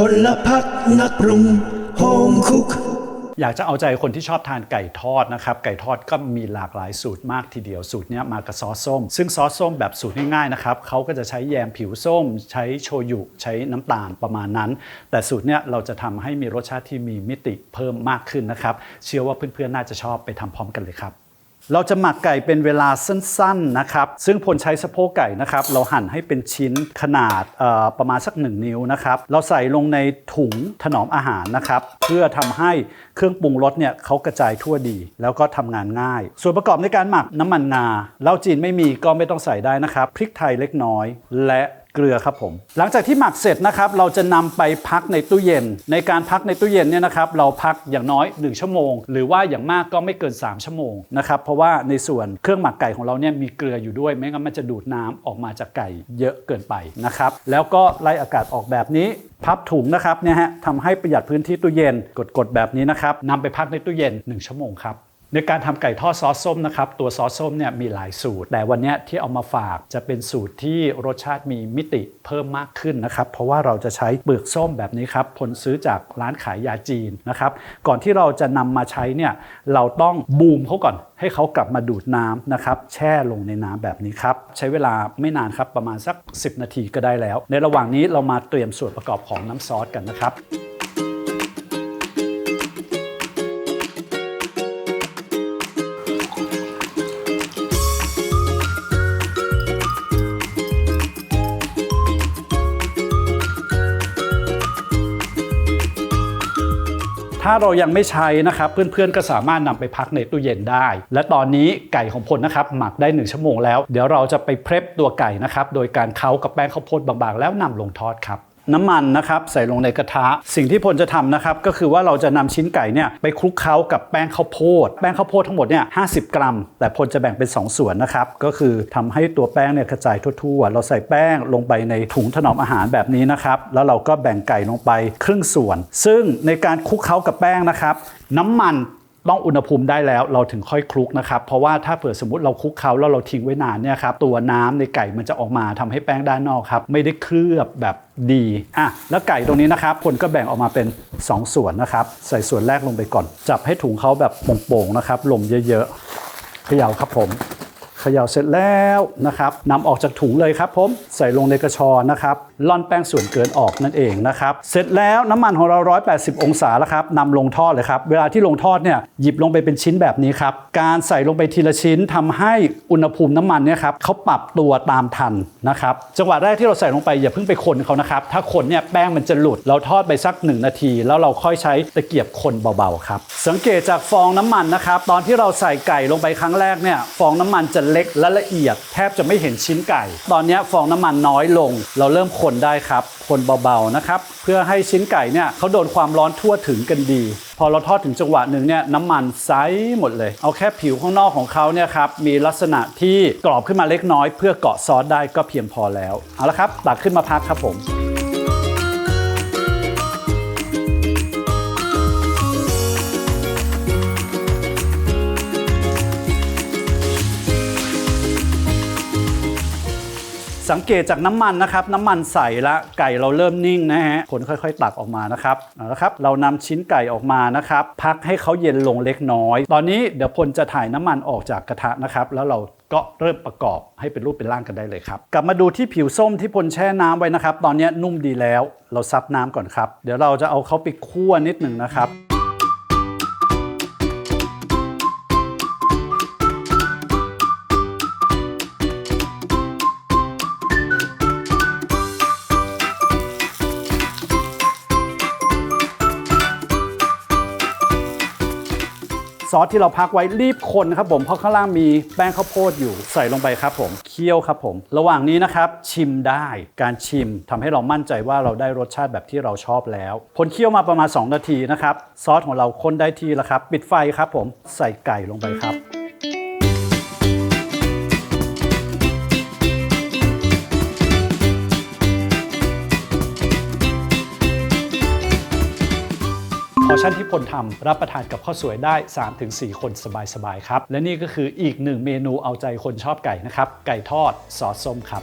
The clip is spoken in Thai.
พลพักนักปรุงโฮมคุก อยากจะเอาใจคนที่ชอบทานไก่ทอดนะครับ ไก่ทอดก็มีหลากหลายสูตรมากทีเดียวสูตรเนี้ยมากับซอสส้ม ซึ่งซอสส้มแบบสูตรง่ายๆนะครับเขาก็จะใช้แยมผิวส้ม ใช้โชยุใช้น้ำตาลประมาณนั้น แต่สูตรเนี้ยเราจะทำให้มีรสชาติที่มีมิติเพิ่มมากขึ้นนะครับ เชื่อว่าเพื่อนๆน่าจะชอบไปทำพร้อมกันเลยครับ เราจะหมักไก่เป็นเวลาสั้นๆนะครับ ซึ่งพลใช้สะโพกไก่นะครับ เราหั่นให้เป็นชิ้นขนาดประมาณสัก 1 นิ้วนะครับ เราใส่ลงในถุงถนอมอาหารนะครับ เพื่อทำให้เครื่องปรุงรสเนี่ยเขากระจายทั่วดี แล้วก็ทำงานง่าย ส่วนประกอบในการหมักน้ำมันงาเหล้าจีนไม่มีก็ไม่ต้องใส่ได้นะครับ พริกไทยเล็กน้อย และ เกลือครับผม หลังจากที่หมักเสร็จนะครับเราจะนำไปพักในตู้เย็น ในการพักในตู้เย็นเนี่ยนะครับเราพักอย่างน้อย 1 ชั่วโมง หรือว่าอย่างมากก็ไม่เกิน 3 ชั่วโมงนะครับเพราะว่าในส่วนเครื่องหมักไก่ของเราเนี่ยมีเกลืออยู่ด้วยไม่งั้นมันจะดูดน้ำออกมาจากไก่เยอะเกินไปนะครับแล้วก็ไล่อากาศออกแบบนี้พับถุงนะครับเนี่ยฮะทำให้ประหยัดพื้นที่ตู้เย็นกดๆแบบนี้นะครับนำไปพักในตู้เย็น 1 ชั่วโมงครับ ในการทำไก่ทอดซอสส้มนะครับตัวซอสส้มเนี่ยมีหลายสูตร แต่วันนี้ที่เอามาฝากจะเป็นสูตรที่รสชาติมีมิติเพิ่มมากขึ้นนะครับ เพราะว่าเราจะใช้เปลือกส้มแบบนี้ครับผลซื้อจากร้านขายยาจีนนะครับ ก่อนที่เราจะนำมาใช้เนี่ยเราต้องบูมเขาก่อนให้เขากลับมาดูดน้ำนะครับแช่ลงในน้ำแบบนี้ครับ ใช้เวลาไม่นานครับประมาณสัก 10 นาทีก็ได้แล้ว ในระหว่างนี้เรามาเตรียมส่วนประกอบของน้ำซอสกันนะครับ ถ้าเรายังไม่ใช้นะครับ เพื่อนๆก็สามารถนำไปพักในตู้เย็นได้ และตอนนี้ไก่ของพลนะครับหมักได้ 1 ชั่วโมงแล้ว เดี๋ยวเราจะไปเพรพตัวไก่นะครับ โดยการเค้ากับแป้งข้าวโพดบางๆ แล้วนำลงทอดครับ น้ำมันนะครับใส่ลงในกระทะ สิ่งที่พลจะทำนะครับก็คือว่าเราจะนำชิ้นไก่เนี่ยไปคลุกเคล้ากับแป้งข้าวโพด แป้งข้าวโพดทั้งหมดเนี่ย50กรัม แต่พลจะแบ่งเป็น 2 ส่วนนะครับก็คือทำให้ตัวแป้งเนี่ยกระจายทั่วๆ เราใส่แป้งลงไปในถุงถนอมอาหารแบบนี้นะครับแล้วเราก็แบ่งไก่ลงไปครึ่งส่วน ซึ่งในการคลุกเคล้ากับแป้งนะครับน้ำมัน ต้องอุณหภูมิได้แล้วเราถึงค่อยคลุกนะครับ เพราะว่าถ้าเผื่อสมมติเราคลุกเขาแล้วเราทิ้งไว้นานเนี่ยครับตัวน้ำในไก่มันจะออกมาทำให้แป้งด้านนอกครับไม่ได้เคลือบแบบดีอะแล้วไก่ตรงนี้นะครับคนก็แบ่งออกมาเป็น 2 ส่วนนะครับ ใส่ส่วนแรกลงไปก่อน จับให้ถุงเขาแบบโป่งๆนะครับลมเยอะๆเขย่าครับผม เขย่าเสร็จแล้วนะครับนำออกจากถุงเลยครับผมใส่ลงในกระชอนนะครับล่อนแป้งส่วนเกินออกนั่นเองนะครับเสร็จแล้วน้ำมันของเรา 180 องศาแล้วครับนำลงทอดเลยครับเวลาที่ลงทอดเนี่ยหยิบลงไปเป็นชิ้นแบบนี้ครับการใส่ลงไปทีละชิ้นทำให้อุณหภูมิน้ำมันเนี่ยครับเขาปรับตัวตามทันนะครับจังหวะแรกที่เราใส่ลงไปอย่าเพิ่งไปคนเขานะครับถ้าคนเนี่ยแป้งมันจะหลุด เราทอดไปสัก 1 นาที แล้วเราค่อยใช้ตะเกียบคนเบาๆครับสังเกตจากฟองน้ำมันนะครับตอนที่เราใส่ไก่ลงไปครั้งแรกเนี่ยฟองน้ำมันจะเล็กและละเอียด แทบจะไม่เห็นชิ้นไก่ ตอนนี้ฟองน้ำมันน้อยลง เราเริ่มคนได้ครับ คนเบาๆนะครับ เพื่อให้ชิ้นไก่เนี่ยเขาโดนความร้อนทั่วถึงกันดี พอเราทอดถึงจังหวะหนึ่งเนี่ยน้ำมันใสหมดเลย เอาแค่ผิวข้างนอกของเขาเนี่ยครับมีลักษณะที่กรอบขึ้นมาเล็กน้อย เพื่อเกาะซอสได้ก็เพียงพอแล้วเอาละครับตักขึ้นมาพักครับผม สังเกตจากน้ำมันนะครับ น้ำมันใสละไก่เราเริ่มนิ่งนะฮะผลค่อยๆ ตักออกมานะครับเอาละครับ เรานำชิ้นไก่ออกมานะครับ พักให้เขาเย็นลงเล็กน้อย ตอนนี้เดี๋ยวพลจะถ่ายน้ำมันออกจากกระทะนะครับ แล้วเราก็เริ่มประกอบให้เป็นรูปเป็นร่างกันได้เลยครับ กลับมาดูที่ผิวส้มที่พลแช่น้ำไว้นะครับ ตอนนี้นุ่มดีแล้ว เราซับน้ำก่อนครับ เดี๋ยวเราจะเอาเขาไปคั่วนิดหนึ่งนะครับ อสที่เราพักไว้รีบคนครับผมเพราะข้างล่างมีแป้งข้าวโพดอยู่ใส่ลงไปครับผมเคี่ยวครับผม ระหว่างนี้นะครับชิมได้การชิมทำให้เรามั่นใจว่าเราได้รสชาติแบบที่เราชอบแล้วผลเคี่ยวมาประมาณ 2 นาทีนะครับซอสของเราคนได้ทีแล้วครับ ปิดไฟครับผมใส่ไก่ลงไปครับ พอชั่นที่พลทำรับประทานกับข้าวสวยได้ 3-4 คนสบายๆครับ และนี่ก็คืออีกหนึ่งเมนูเอาใจคนชอบไก่นะครับ ไก่ทอดซอสส้มครับ